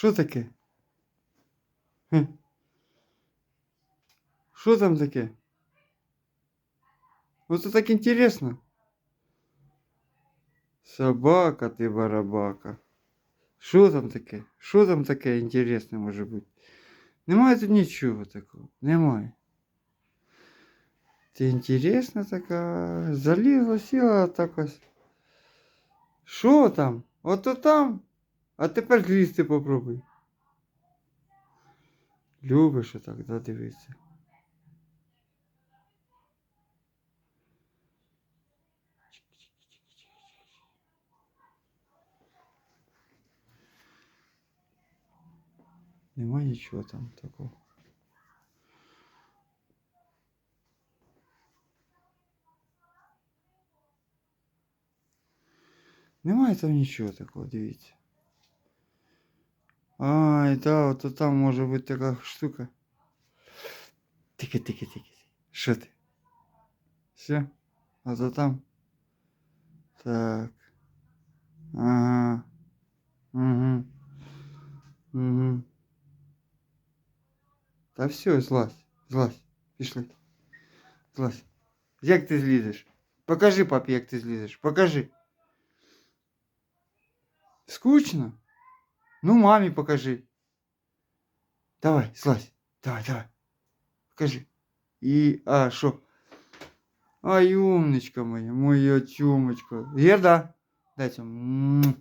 Що таке? Хм. Що там таке? Оце так інтересно. Собака ти барабака. Що там таке? Що там таке інтересне може бути? Немає тут нічого такого. Немає. Ти інтересна така. Залізла, сіла так ось. Що там? Ото там. А тепер злізти попробуй. Любиш отак, да, дивитися. Нема нічого там такого. Немає там нічого такого, дивіться. Ай, да, от там може бути така штука. Тики, тики, тики. Що ти? Все? А то там. Так. Ага. Угу. Угу. Та все, злазь, злазь, пішли. Злазь. Як ти злізеш? Покажи папі, як ти злізеш. Покажи. Скучно? Ну, мамі покажи. Давай, злазь. Давай, давай. Покажи. І. А, що? Ай, умничка моя, моя тюмочка. Герда. Дай цьому. М.